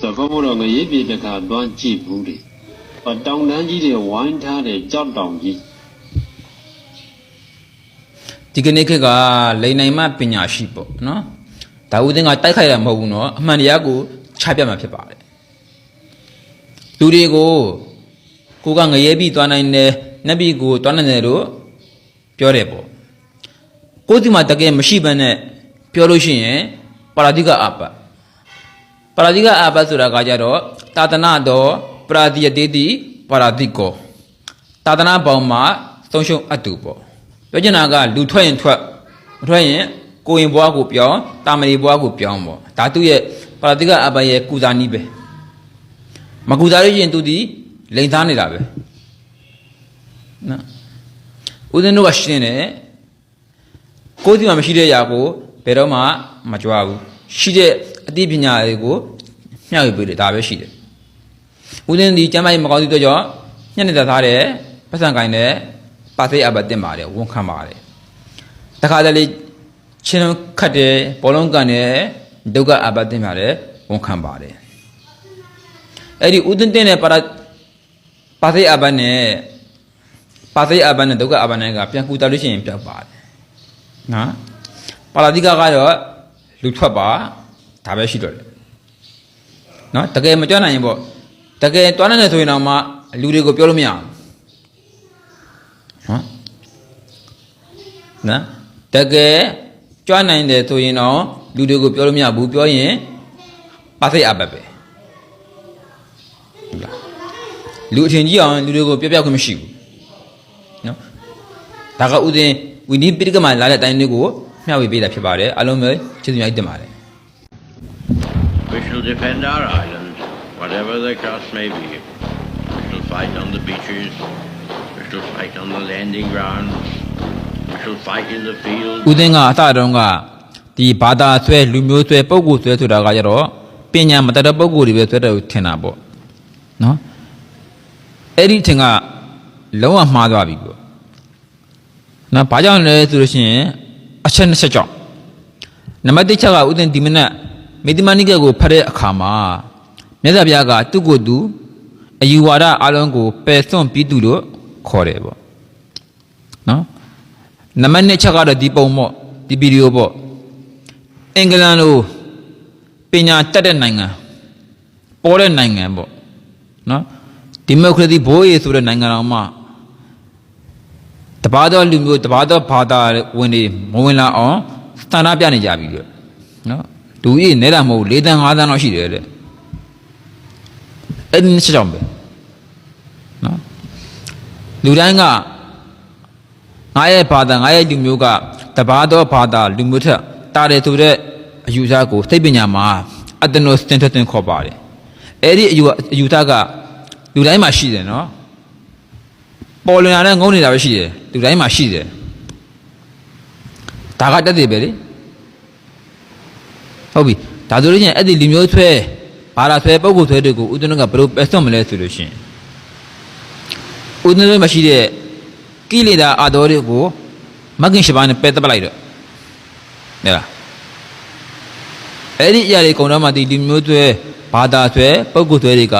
ဆိုတော့ဘုရားငရေပြေတခါတွန်းကြည့်ဘူးလေဟောတောင်တန်းကြီးတွေဝိုင်းထားတဲ့ကြောက်တောင်ကြီးဒီကနေ့ခေတ်ကလိန်နိုင်မှပညာရှိပေါ့နော်ဒါဦးသိန်းကတိုက်ခိုက်ရမဟုတ်ဘူးနော်အမှန်တရားကိုချပြမှာဖြစ်ပါတယ်လူတွေကိုကိုကငရဲပြီးသွားနိုင်တယ်နတ်ပြည်ကိုသွားနိုင်တယ်လို့ပြောတယ်ပေါ့ကိုယ်ဒီမှာတကယ်မရှိဘဲနဲ့ပြောလို့ရှိရင်ပါရာတိကအပပါ ရာတိကအပဆိုတာကကြတော့တာတနာတော်ပရာတိယတေတိပါရာတိကောသာသနာပေါင်းမှာသုံးရှုံအပ်သူပေါ့ပြောချင်တာကလူထွက်ရင်ထွက်မထွက်ရင်ကိုရင်ဘွားကိုပြောင်းတာမဏိဘွားကိုပြောင်းပေါ့ဒါသူ့ရဲ့ပါရတိကအဘရဲ့ကုသာနည်းပဲမကုသာလို့ရှိရင်သူဒီလိန်သားနေတာပဲနော်ဦးဇင်းတို့ကရှင်းတယ်ကိုယ်ဒီမှာမရှိတဲ့အရာကိုဘယ်တော့မှမကြွားဘူးရှိတဲ့ အသိပညာတွေကိုမျှဝေပေးတယ်ဒါပဲရှိတယ်ဦးဇင်းဒီကျမ်းမာရေးမကောင်းသည့်အတွက်ကြောင့်ညနေသက်သားတယ်ပတ်စံကိုင်းတယ်ပါသိအပ်ပါတင်ပါတယ်ဝန်ခံပါတယ်တခါတလေချင်းလုံးခတ်တယ်ဘောလုံးကန်တယ်ဒုက္ခအပ်ပါတင်ပါတယ်ဝန်ခံပါတယ်အဲ့ဒီဦးဇင်းတင်တဲ့ပါရပါသိအပ်ပါနဲ့ပါသိအပ်ပါနဲ့ဒုက္ခအပ်ပါနဲ့ကပြန်ကူတာလို့ရှိရင်ပြောက်ပါတယ်နော်ပါဠိကကတော့လူထွက်ပါ ဒါပဲရှိတော့တယ်နော်တကယ်မကြွနိုင်ရင်ပေါ့တကယ်တွားနိုင်တယ်ဆိုရင်တော့မှလူတွေကိုပြောလို့မရဘူးနော်နော်တကယ်ကြွနိုင်တယ်ဆိုရင်တော့လူတွေကိုပြောလို့မရဘူးပြောရင်ပါစိတ်အပ်ပဲပဲဟုတ်လားလူအထင်ကြီးအောင်လူတွေကိုပြောပြခွင့်မရှိဘူးနော်ဒါကဥစဉ်ဝိနည်းပိဋကမှာလာတဲ့အတိုင်းလေးကိုမျှဝေပေးတာဖြစ်ပါတယ်အားလုံးပဲကျေးဇူးများတင်ပါတယ် We shall defend our island, whatever the cost may be. We shall fight on the beaches. We shall fight on the landing ground. We shall fight in the field. ဦးသိန်းကအစတုန်းကဒီဘာသာဆွဲလူမျိုးဆွဲပုံကိုယ်ဆွဲဆိုတာကကြတော့ပညာမတတ်တဲ့ပုံကိုယ်တွေပဲဆွဲတယ်လို့ထင်တာပေါ့နော်အဲ့ဒီအချိန်ကလုံးဝမှားသွားပြီပေါ့နော်ဘာကြောင့်လဲဆိုလို့ရှိရင်အချက်နှစ်ချက်ကြောင့်နံပါတ်တစ်ချက်ကဦးသိန်းဒီမနက် မေတ္တမနိကေကိုဖတ်တဲ့အခါမှာမြတ်စွာဘုရားကသူ့ကိုယ်သူအယူဝါဒအလုံးကိုပယ်စွန့်ပြီးသူလို့ခေါ်တယ်ပေါ့နော်နံပါတ်2ချက်ကတော့ဒီပုံပေါ့ဒီဗီဒီယိုပေါ့အင်္ဂလန်လိုပညာတတ်တဲ့နိုင်ငံပေါ်တဲ့နိုင်ငံပေါ့နော်ဒီမိုကရေစီဘိုးရေးဆိုတဲ့နိုင်ငံတော်မှာတပါးသောလူမျိုးတပါးသောဘာသာဝင်တွေမဝင်လာအောင်စတန်ဒတ်ပြနေကြပြီတဲ့နော် လူကြီးနဲတာမဟုတ်၄တန်း၅တန်းလောက်ရှိတယ်တဲ့အဲ့ဒီနှစ်ချက်ကြောင့်ပဲနော်လူတိုင်းကငါရဲ့ဘာသာငါရဲ့လူမျိုးကတပါးသောဘာသာလူမျိုးထက်တာတယ်ဆိုတဲ့အယူဆကိုစိတ်ပညာမှာအတ္တနောစတင်တင်ခေါ်ပါတယ်အဲ့ဒီအယူအယူဆကလူတိုင်းမှာရှိတယ်နော်ပေါ်လွင်ရတဲ့ငုံနေတာပဲရှိတယ်လူတိုင်းမှာရှိတယ်ဒါကတက်တယ်ပဲလေ ဟုတ်ပြီဒါဆိုလို့ချင်းအဲ့ဒီလူမျိုးဆွဲဘာသာဆွဲပုံကိုယ်ဆွဲတွေကိုဥဒ္ဒနကဘယ်လိုပယ်စွန့်မလဲဆိုလို့ရှိရင်ဥဒ္ဒနမှာရှိတဲ့ကိလေသာအာတော်တွေကိုမဂ္ဂင်ရှိပါးနဲ့ပယ်တတ်လိုက်တော့ဟဲ့လားအဲ့ဒီအရာတွေကုံတော့မှဒီလူမျိုးတွေဘာသာတွေပုဂ္ဂိုလ်တွေတွေက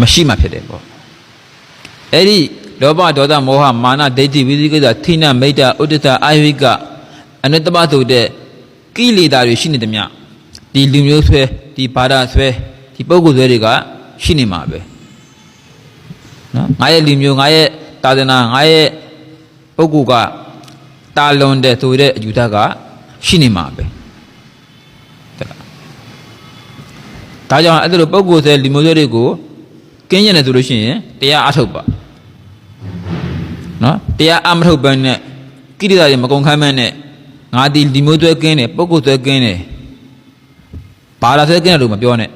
မရှိမှဖြစ်တယ်ပေါ့အဲ့ဒီလောဘဒေါသမောဟမာနဒိဋ္ဌိဝိသိကိစ္စထိနမိတ်တဥဒ္ဒတအာယိကအနတ္တပဆိုတဲ့ ကိလေသာတွေရှိနေတယ်မြဒီလူမျိုးဆွဲဒီဘာသာဆွဲဒီပုဂ္ဂိုလ်ဆွဲတွေကရှိနေမှာပဲနော်ငါရဲ့လူမျိုးငါရဲ့တာသနာငါရဲ့ပုဂ္ဂိုလ်ကတာလွန်တဲ့ဆိုတဲ့အယူဆကရှိနေမှာပဲတဲ့လားဒါကြောင့်အဲ့လိုပုဂ္ဂိုလ်ဆဲလူမျိုးတွေကိုကင်းကျင်တယ်ဆိုလို့ရှိရင်တရားအထုတ်ပါနော်တရားအမထုတ်ဘဲနဲ့ကိရိတာတွေမကုန်ခမ်းမဲနဲ့ ငါဒီလူမျိုးသွဲကင်းတယ်ပုဂ္ဂိုလ်သွဲကင်းတယ်ဘာလာသွဲကင်းတယ်လို့မပြောနဲ့